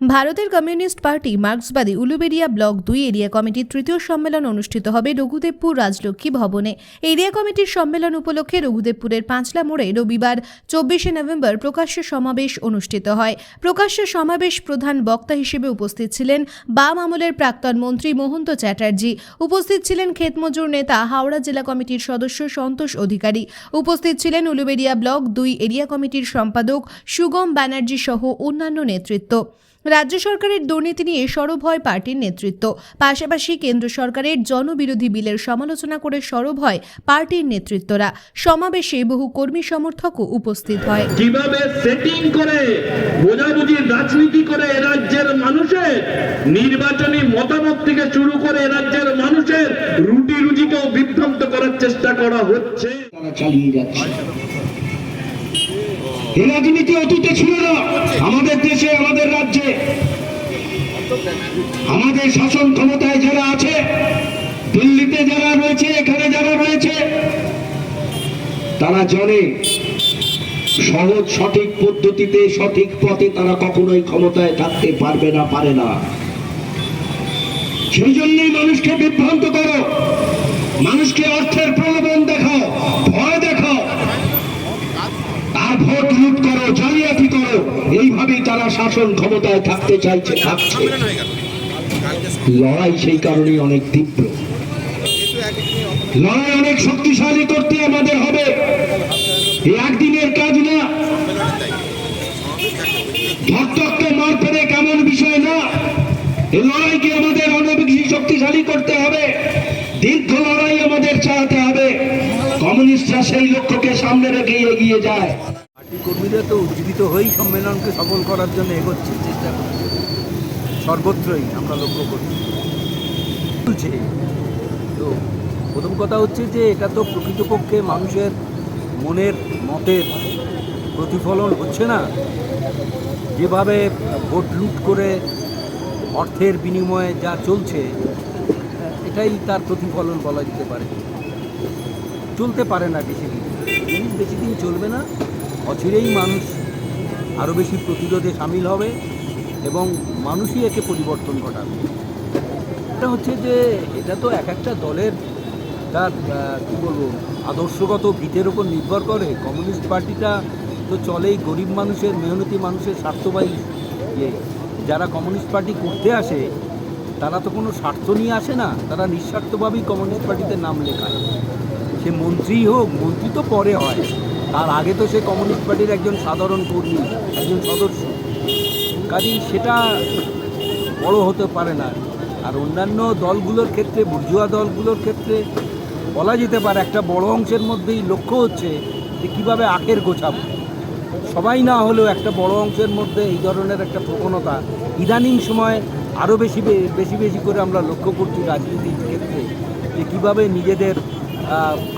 ভারতের communist party মার্ক্সবাদী Uluberia block দুই এরিয়া কমিটির তৃতীয় সম্মেলন অনুষ্ঠিত হবে রঘুদেবপুর রাজলক্ষ্মী ভবনে। এরিয়া কমিটির সম্মেলন উপলক্ষে রঘুদেবপুরের পাঁচলা মোড়ে রবিবার, চব্বিশে নভেম্বর প্রকাশ্য সমাবেশ অনুষ্ঠিত হয়। প্রকাশ্য সমাবেশ প্রধান বক্তা হিসেবে উপস্থিত ছিলেন বাম আমলের প্রাক্তন মন্ত্রী মোহন্ত চ্যাটার্জি। উপস্থিত ছিলেন ক্ষেতমজুর নেতা হাওড়া জেলা কমিটির সদস্য সন্তোষ অধিকারী। উপস্থিত ছিলেন উলুবেড়িয়া ব্লক দুই এরিয়া কমিটির সম্পাদক সুগম ব্যানার্জি সহ অন্যান্য নেতৃত্ব। রাজ্য সরকারের দুর্নীতি নিয়ে সরব হয় পার্টির নেতৃত্ব। পাশাপাশি কেন্দ্র সরকারের জনবিরোধী বিলের সমালোচনা করে সরব হয় পার্টির নেতৃত্বরা। সমাবেশে বহু কর্মী সমর্থকও উপস্থিত হয়। কীভাবে সেটিং করে বোঝাবুঝির রাজনীতি করে এ রাজ্যের মানুষের? নির্বাচনী মতামত থেকে শুরু করে এ রাজ্যের মানুষের রুটি রুজিকেও বিভ্রান্ত করার চেষ্টা করা হচ্ছে। চালিয়ে যাচ্ছে। এই রাজনীতি অতীতে ছিল না। আমাদের দেশে, আমাদের রাজ্যে। আমাদের শাসন ক্ষমতায় যারা আছে, দিল্লিতে যারা রয়েছে, এখানে যারা রয়েছে, তারা জানে সহজ সঠিক পদ্ধতিতে, সঠিক পথে তারা কখনোই ক্ষমতায় থাকতে পারবে না, পারে না। সেই জন্যই মানুষকে বিভ্রান্ত করো। মানুষকে অর্থের প্রলোভন দেখাও ভয় দেখাও আর ভোট লুট করো জালিয়াতি করো এইভাবেই তারা শাসন ক্ষমতায় থাকতে চাইছে, থাকছে। লড়াই সেই কারণেই অনেক তীব্র। লড়াই অনেক শক্তিশালী করতে আমাদের হবে। একদিনের কাজ না। ধরতককে মার ফেলে কেমন বিষয় না। এই লড়াইকে আমাদের অনেক বেশি শক্তিশালী করতে হবে। দীর্ঘ লড়াই আমাদের চালাতে হবে। কমিউনিস্টরা সেই লক্ষ্যকে সামনে রেখে এগিয়ে যায়। তো উজ্জীবিত হয়েই সম্মেলনকে সফল করার জন্য এগোচ্ছে, চেষ্টা করছে। সর্বত্রই আমরা লক্ষ্য করছি। চলছে। তো প্রথম কথা হচ্ছে যে এটা তো প্রকৃতপক্ষে মানুষের মনের মতের প্রতিফলন হচ্ছে না। যেভাবে ভোট লুট করে অর্থের বিনিময়ে যা চলছে, এটাই তার প্রতিফলন বলা যেতে পারে। চলতে পারে না বেশি দিন। বেশি দিন চলবে না। অচিরেই মানুষ আরও বেশি প্রতিরোধে সামিল হবে এবং মানুষই একে পরিবর্তন ঘটাবে। এটা হচ্ছে যে, এটা তো এক একটা দলের তার কী বলব, আদর্শগত ভিতের ওপর নির্ভর করে। কমিউনিস্ট পার্টিটা তো চলেই গরিব মানুষের, মেহনতি মানুষের স্বার্থবাহী ইয়ে। যারা কমিউনিস্ট পার্টি করতে আসে, তারা তো কোনো স্বার্থ নিয়ে আসে না। তারা নিঃস্বার্থভাবেই কমিউনিস্ট পার্টিতে নাম লেখায়। সে মন্ত্রী হোক, মন্ত্রী তো পরে হয়। তার আগে তো সে কমিউনিস্ট পার্টির একজন সাধারণ কর্মী, একজন সদস্য। কাজেই সেটা বড় হতে পারে না। আর অন্যান্য দলগুলোর ক্ষেত্রে, বুর্জুয়া দলগুলোর ক্ষেত্রে বলা যেতে পারে একটা বড় অংশের মধ্যেই লক্ষ্য হচ্ছে যে কীভাবে আখের গোছাবো। সবাই না হলেও একটা বড় অংশের মধ্যে এই ধরনের একটা প্রবণতা ইদানিং সময় আরও বেশি বেশি বেশি করে আমরা লক্ষ্য করছি রাজনীতির ক্ষেত্রে যে কীভাবে নিজেদের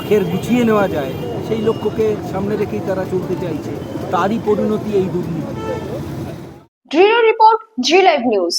আখের গুছিয়ে নেওয়া যায়। সেই লক্ষ্যকে সামনে রেখেই তারা চলতে চাইছে তারই পরিণতি এই দুর্নীতি রিপোর্ট জি লাইভ নিউজ.